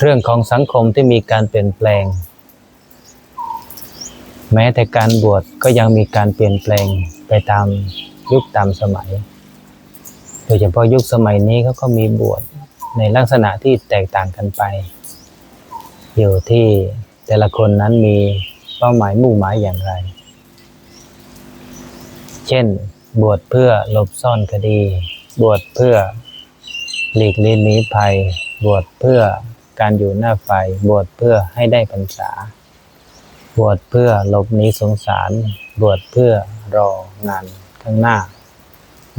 เรื่องของสังคมที่มีการเปลี่ยนแปลง แม้แต่การบวชก็ยังมีการเปลี่ยนแปลงไปตามยุคตามสมัย โดยเฉพาะยุคสมัยนี้เขาก็มีบวชในลักษณะที่แตกต่างกันไป อยู่ที่แต่ละคนนั้นมีเป้าหมายมุ่งหมายอย่างไร เช่น บวชเพื่อหลบซ่อนคดี บวชเพื่อหลีกเลี่ยงหนีภัย บวชเพื่อ การอยู่หน้าไฟบวชเพื่อให้ได้พรรษา บวชเพื่อหลบหนีสงสาร บวชเพื่อรองานข้างหน้า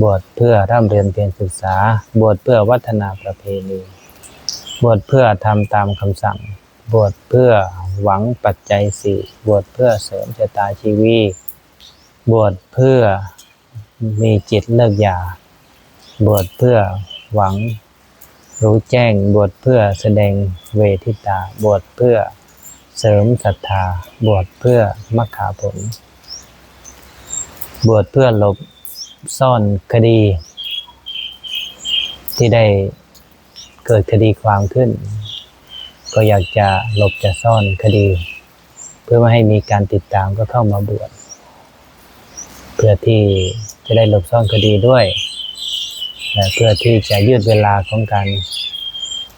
บวชเพื่อร่ำเรียนเพียรศึกษา บวชเพื่อวัฒนาประเพณี บวชเพื่อทำตามคำสั่ง บวชเพื่อหวังปัจจัยสี่บวชเพื่อเสริมชะตาชีวิตบวชเพื่อมีจิตเลิกยา บวชเพื่อหวัง รู้แจ้งบวชเพื่อแสดงเวทิตา บวชเพื่อเสริมศรัทธา บวชเพื่อมัคคาผล บวชเพื่อหลบซ่อนคดี ที่ได้เกิดคดีความขึ้น ก็อยากจะหลบจะซ่อนคดี เพื่อไม่ให้มีการติดตามก็เข้ามาบวชเพื่อที่จะได้หลบซ่อนคดีด้วยและเพื่อที่จะยืดเวลาของการ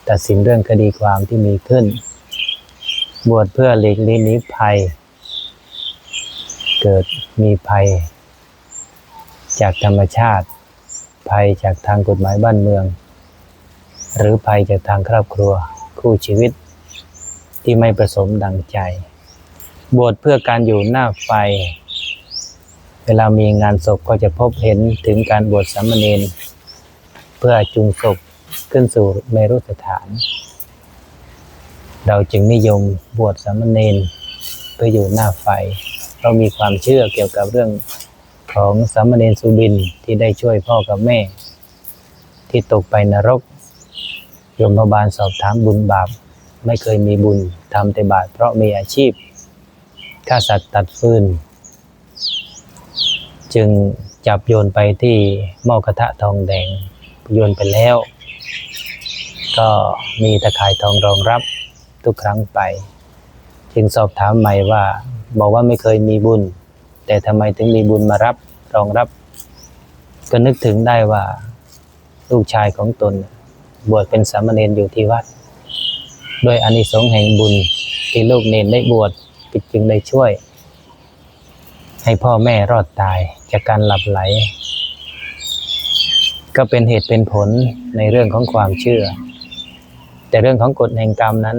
ตัดสินเรื่องคดีความที่มีขึ้น บวชเพื่อหลีกเลี่ยงหนีภัย เกิดมีภัย จากธรรมชาติ ภัยจากทางกฎหมายบ้านเมือง หรือภัยจากทางครอบครัวคู่ชีวิต ที่ไม่ประสมดังใจ บวชเพื่อการอยู่หน้าไฟ เวลามีงานศพก็จะพบเห็นถึงการบวชสามเณรเพื่อจูงศพ ขึ้นสู่เมรุสถาน เราจึงนิยมบวชสามเณรเพื่ออยู่หน้าไฟ เรามีความเชื่อเกี่ยวกับเรื่องของสามเณรสุบินที่ได้ช่วยพ่อกับแม่ ที่ตกไปนรกโยมบาลสอบถามบุญบาป ไม่เคยมีบุญทำแต่บาปเพราะมีอาชีพฆ่าสัตว์ตัดฟืน จึงจับโยนไปที่หม้อกระทะทองแดงโยนไปแล้ว ก็มีตะข่ายทองรองรับทุกครั้งไป จึงสอบถามใหม่ว่า บอกว่าไม่เคยมีบุญ แต่ทำไมถึงมีบุญมารับรองรับ ก็นึกถึงได้ว่า ลูกชายของตน บวชเป็นสามเณรอยู่ที่วัดโดยอานิสงส์แห่งบุญที่ลูกเนนได้บวชจึงได้ช่วย ให้พ่อแม่รอดตายจากการหลับไหล ก็เป็นเหตุเป็นผลในเรื่องของความเชื่อ แต่เรื่องของกฎแห่งกรรมนั้น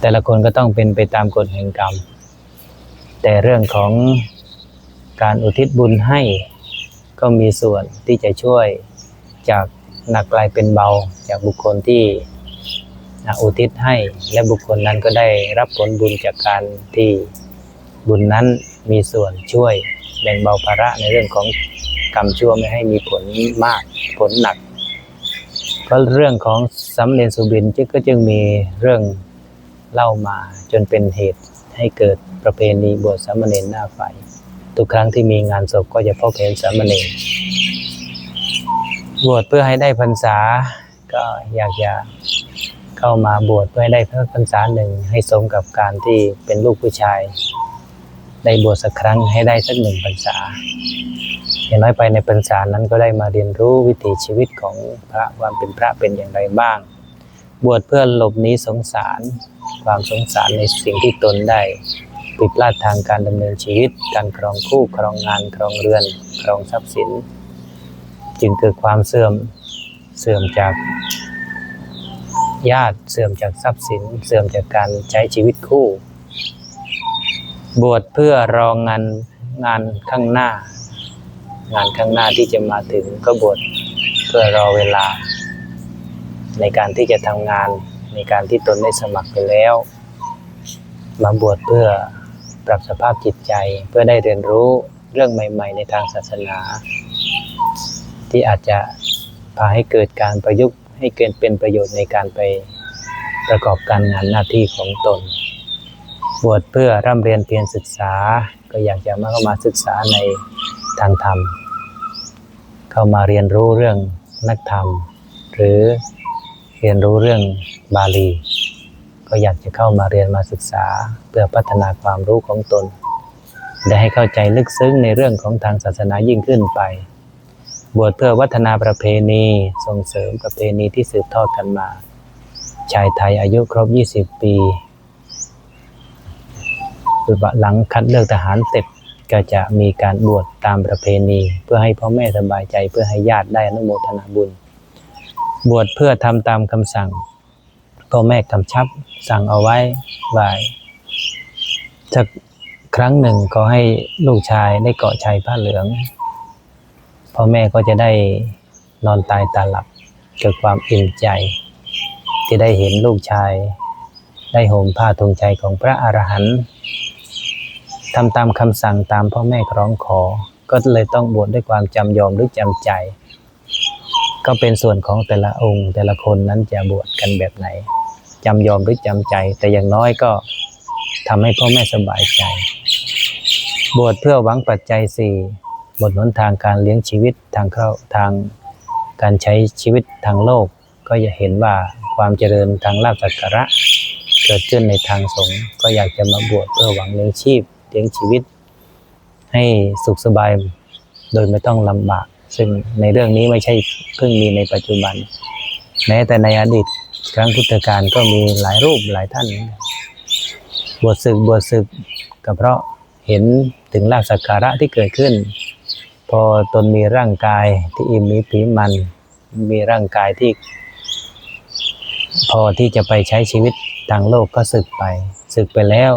แต่ละคนก็ต้องเป็นไปตามกฎแห่งกรรม แต่เรื่องของการอุทิศบุญให้ก็มีส่วนที่จะช่วยจากหนักกลายเป็นเบาจากบุคคลที่อุทิศให้และบุคคลนั้นก็ได้รับผลบุญจากการที่บุญนั้นมีส่วนช่วยแบ่งเบาภาระในเรื่องของกรรมชั่วไม่ให้มีผลมากผลหนัก เพราะเรื่องของสำเร็จสุบินจึงก็จึงมีเรื่องเล่ามาจนเป็นเหตุให้เกิดประเพณีบวชสามเณรหน้าไฟ ทุกครั้งที่มีงานศพก็จะพบเห็นสามเณรบวชเพื่อให้ได้พรรษาก็อยากจะเข้ามาบวชเพื่อให้ได้พรรษาหนึ่งให้สมกับการที่เป็นลูกผู้ชาย ได้บวชสักครั้งให้ได้สักหนึ่งพรรษา อย่างน้อยไปในพรรษานั้นก็ได้มาเรียนรู้วิถีชีวิตของพระความเป็นพระเป็นอย่างไรบ้าง บวชเพื่อหลบหนีสงสาร ความสงสารในสิ่งที่ตนได้ผิดพลาดทางการดำเนินชีวิต การครองคู่ครองงานครองเรือนครองทรัพย์สิน จึงเกิดความเสื่อมเสื่อมจากญาติเสื่อมจากทรัพย์สิน เสื่อมจากการใช้ชีวิตคู่ บวชเพื่อรองงานงานข้างหน้า งานข้างหน้าที่จะมาถึงก็บวชเพื่อรอเวลา ในการที่จะทำงานในการที่ตนได้สมัครไปแล้ว มาบวชเพื่อปรับสภาพจิตใจเพื่อได้เรียนรู้เรื่องใหม่ ๆ ในทางศาสนา ที่อาจจะพาให้เกิดการประยุกต์ให้เกิดเป็นประโยชน์ในการไปประกอบการงานหน้าที่ของตน บวชเพื่อร่ำเรียนเพียรศึกษา ก็อยากจะมาเข้ามาศึกษาในทางธรรม เข้ามาเรียนรู้เรื่องนักธรรม หรือเรียนรู้เรื่องบาลี ก็อยากจะเข้ามาเรียนมาศึกษา เพื่อพัฒนาความรู้ของตน ได้ให้เข้าใจลึกซึ้งในเรื่องของทางศาสนายิ่งขึ้นไป บวชเพื่อวัฒนาประเพณีส่งเสริมประเพณีที่สืบทอดกันมา ชายไทยอายุครบ 20 ปีหลังคัดเลือกทหารเสร็จ ก็จะมีการบวชตามประเพณี เพื่อให้พ่อแม่สบายใจเพื่อให้ญาติได้อนุโมทนาบุญ บวชเพื่อทำตามคำสั่งพ่อแม่กำชับสั่งเอาไว้ว่าสักครั้งหนึ่งขอให้ลูกชายได้เกาะชายผ้าเหลืองพ่อแม่ก็จะได้นอนตายตาหลับเกิดความอิ่มใจ ที่ได้เห็นลูกชาย ได้ห่มผ้าธงใจของพระอรหันต์ ทำตามคำสั่งตามพ่อแม่ร้องขอ ก็เลยต้องบวชด้วยความจำยอมหรือจำใจ ก็เป็นส่วนของแต่ละองค์ แต่ละคนนั้นจะบวชกันแบบไหนจำยอมหรือจำใจ แต่อย่างน้อยก็ทำให้พ่อแม่สบายใจ บวชเพื่อหวังปัจจัยสี่บทหนทางการเลี้ยงชีวิตทางเข้าทางการใช้ชีวิตทางโลก ก็จะเห็นว่าความเจริญทางลาภสักการะ เกิดขึ้นในทางสงฆ์ก็อยากจะมาบวชเพื่อหวังเลี้ยงชีพ เลี้ยงชีวิต ให้สุขสบายโดยไม่ต้องลำบาก ซึ่งในเรื่องนี้ไม่ใช่เพิ่งมีในปัจจุบัน แม้แต่ในอดีตครั้งพุทธกาลก็มีหลายรูปหลายท่าน บวชศึกบวชศึกก็เพราะเห็นถึงลาภสักการะที่เกิดขึ้น พอตนมีร่างกายที่อิ่มมีผีมัน มีร่างกายที่ พอที่จะไปใช้ชีวิตทางโลกก็ศึกไปศึกไปแล้ว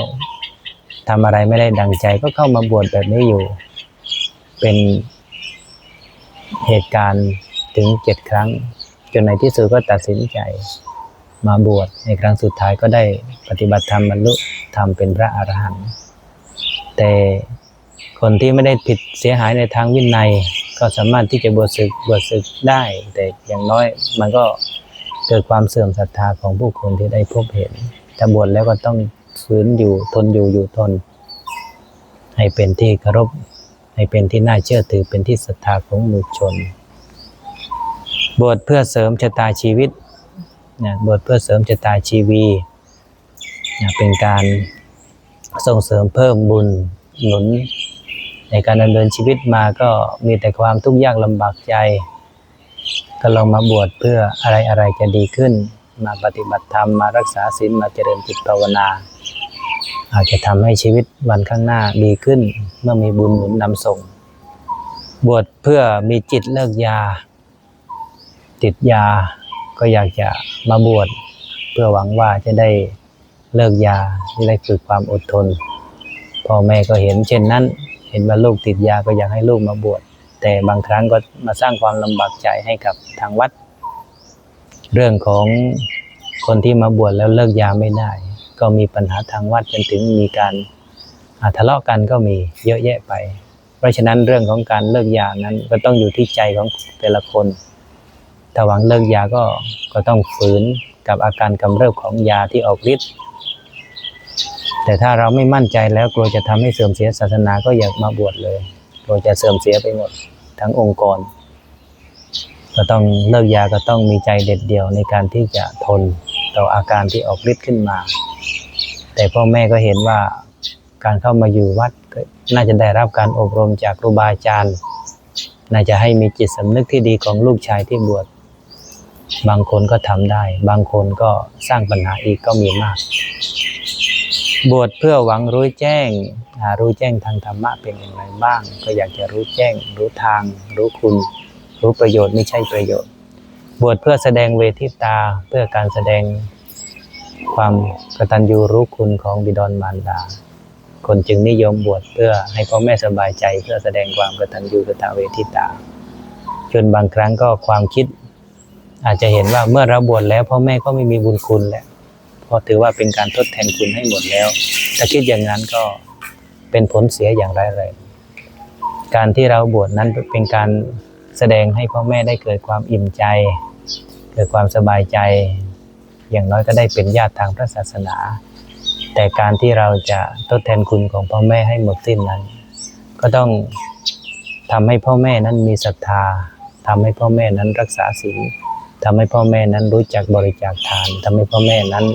ทำอะไรไม่ได้ดังใจก็เข้ามาบวชแบบนี้อยู่ เป็นเหตุการณ์ถึงเจ็ดครั้ง จนในที่สุดก็ตัดสินใจ มาบวชในครั้งสุดท้ายก็ได้ปฏิบัติธรรมบรรลุธรรมเป็นพระอรหันต์แต่คนที่ไม่ได้ผิดเสียหายในทางวินัย ก็สามารถที่จะบวชศึกบวชศึกได้ แต่อย่างน้อยมันก็เกิดความเสื่อมศรัทธาของผู้คนที่ได้พบเห็นถ้าบวชแล้วก็ต้อง ฝืนอยู่ทนอยู่อยู่ทน ให้เป็นที่เคารพให้เป็นที่น่าเชื่อถือเป็นที่ศรัทธาของหมู่ชน บวชเพื่อเสริมชะตาชีวิตนะบวชเพื่อเสริมชะตาชีวีนะเป็นการส่งเสริมเพิ่มบุญหนุน ในการดำเนินชีวิตมาก็มีแต่ความทุกข์ยากลำบากใจ ก็ลองมาบวชเพื่ออะไรอะไรจะดีขึ้น มาปฏิบัติธรรมมารักษาศีลมาเจริญจิตภาวนา อาจจะทำให้ชีวิตวันข้างหน้าดีขึ้น เมื่อมีบุญหนุนนำส่ง บวชเพื่อมีจิตเลิกยา ติดยาก็อยากจะมาบวชเพื่อหวังว่าจะได้เลิกยาจะได้ฝึกความอดทนพ่อแม่ก็เห็นเช่นนั้น เห็นว่าลูกติดยาก็อยากให้ลูกมาบวชแต่บางครั้งก็มาสร้างความลำบากใจให้กับทางวัด เรื่องของคนที่มาบวชแล้วเลิกยาไม่ได้ ก็มีปัญหาทางวัดจนถึงมีการาทะเลาะกันก็มีเยอะแยะไป เพราะฉะนั้นเรื่องของการเลิกยานั้นก็ต้องอยู่ที่ใจของแต่ละคนถ้าหวังเลิกยาก็ก็ต้องฝืนกับอาการกำเริบของยาที่ออกฤทธิ์แต่ถ้าเราไม่มั่นใจแล้วกลัวจะทำให้เสื่อมเสียศาสนาก็อยากมาบวชเลยกลัวจะเสื่อมเสียไปหมดทั้งองค์กร ก็ต้องเลิกยาก็ต้องมีใจเด็ดเดี่ยวในการที่จะทนต่ออาการที่ออกฤทธิ์ขึ้นมา แต่พ่อแม่ก็เห็นว่าการเข้ามาอยู่วัดก็น่าจะได้รับการอบรมจากครูบาอาจารย์ น่าจะให้มีจิตสำนึกที่ดีของลูกชายที่บวช บางคนก็ทำได้ บางคนก็สร้างปัญหาอีกก็มีมาก บวชเพื่อหวังรู้แจ้ง รู้แจ้งทางธรรมะเป็นอย่างไรบ้าง ก็อยากจะรู้แจ้ง รู้ทาง รู้คุณ รู้ประโยชน์ไม่ใช่ประโยชน์ บวชเพื่อแสดงเวทิตาเพื่อการแสดงความกตัญญูรู้คุณของบิดรมารดา คนจึงนิยมบวชเพื่อให้พ่อแม่สบายใจเพื่อแสดงความกตัญญูกตเวทิตา จนบางครั้งก็ความคิด อาจจะเห็นว่าเมื่อเราบวชแล้วพ่อแม่ก็ไม่มีบุญคุณแล้วเพราะถือว่าเป็นการทดแทนคุณให้หมดแล้ว ถ้าคิดอย่างนั้นก็เป็นผลเสียอย่างร้ายแรงการที่เราบวชนั้นเป็นการ แสดงให้พ่อแม่ได้เกิดความอิ่มใจ เกิดความสบายใจ อย่างน้อยก็ได้เป็นญาติทางพระศาสนา แต่การที่เราจะทดแทนคุณของพ่อแม่ให้หมดสิ้นนั้น ก็ต้องทำให้พ่อแม่นั้นมีศรัทธาทำให้พ่อแม่นั้นรักษาศีลทำให้พ่อแม่นั้นรู้จักบริจาคทานทำให้พ่อแม่นั้น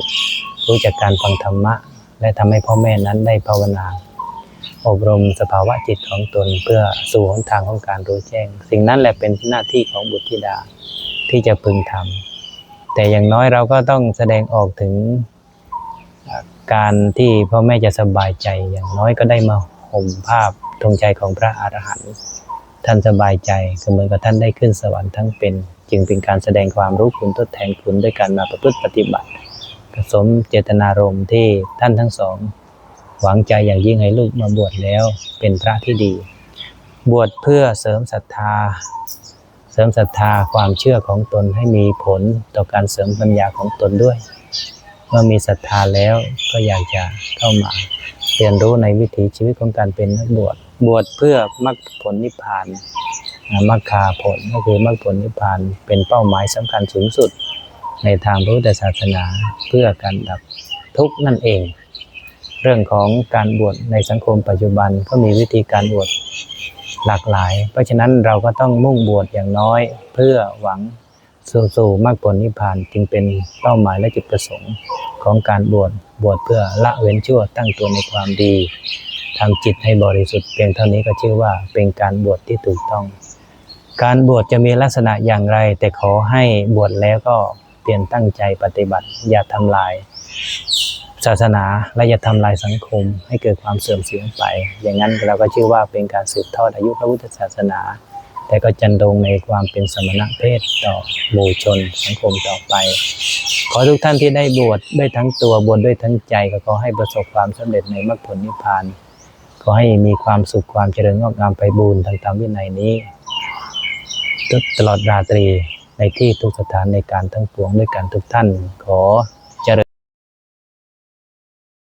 รู้จักการฟังธรรมะ และทำให้พ่อแม่นั้นได้ภาวนา อบรมสภาวะจิตของตนเพื่อสู่หนทางของการรู้แจ้ง สิ่งนั้นแหละเป็นหน้าที่ของบุตรธิดาที่จะพึงทำแต่อย่างน้อยเราก็ต้องแสดงออกถึงการที่พ่อแม่จะสบายใจอย่างน้อยก็ได้มาห่มภาพธงใจของพระอรหันต์ท่านสบายใจเสมือนกับท่านได้ขึ้นสวรรค์ทั้งเป็น จึงเป็นการแสดงความรู้คุณทดแทนคุณด้วยการมาประพฤติปฏิบัติกสมเจตนารมณ์ที่ท่านทั้งสอง หวังใจอย่างยิ่งให้ลูกมาบวชแล้วเป็นพระที่ดี บวชเพื่อเสริมศรัทธา เสริมศรัทธาความเชื่อของตนให้มีผลต่อการเสริมปัญญาของตนด้วย เมื่อมีศรัทธาแล้วก็อยากจะเข้ามาเรียนรู้ในวิถีชีวิตของการเป็นนักบวช บวชเพื่อมรรคผลนิพพานมรรคาผลก็คือมรรคผลนิพพานเป็นเป้าหมายสำคัญสูงสุด ในทางพระพุทธศาสนาเพื่อการดับทุกข์นั่นเอง เรื่องของการบวชในสังคมปัจจุบันก็มีวิธีการบวชหลากหลาย เพราะฉะนั้นเราก็ต้องมุ่งบวชอย่างน้อย เพื่อหวังสู่สู่มรรคผลนิพพานจึงเป็นเป้าหมายและจุดประสงค์ของการบวชบวชเพื่อละเว้นชั่วตั้งตัวในความดีทำจิตให้บริสุทธิ์เพียงเท่านี้ก็ชื่อว่าเป็นการบวชที่ถูกต้อง การบวชจะมีลักษณะอย่างไร แต่ขอให้บวชแล้วก็เปลี่ยนตั้งใจปฏิบัติ อย่าทำลาย ศาสนาและอย่าทำลายสังคม ให้เกิดความเสื่อมเสียไป อย่างนั้นเราก็ชื่อว่าเป็นการสืบทอดอายุพระพุทธศาสนา แต่ก็จันดงในความเป็นสมณะเพศต่อหมู่ชนสังคมต่อไป ขอทุกท่านที่ได้บวชด้วยทั้งตัวบวชด้วยทั้งใจก็ขอให้ประสบความสำเร็จในมรรคผลนิพพานขอให้มีความสุขความเจริญงอกงามไปบูรณทางธรรมวินัยนี้ตลอดราตรีในที่ทุกสถานในการทั้งปวงด้วยกันทุกท่านขอ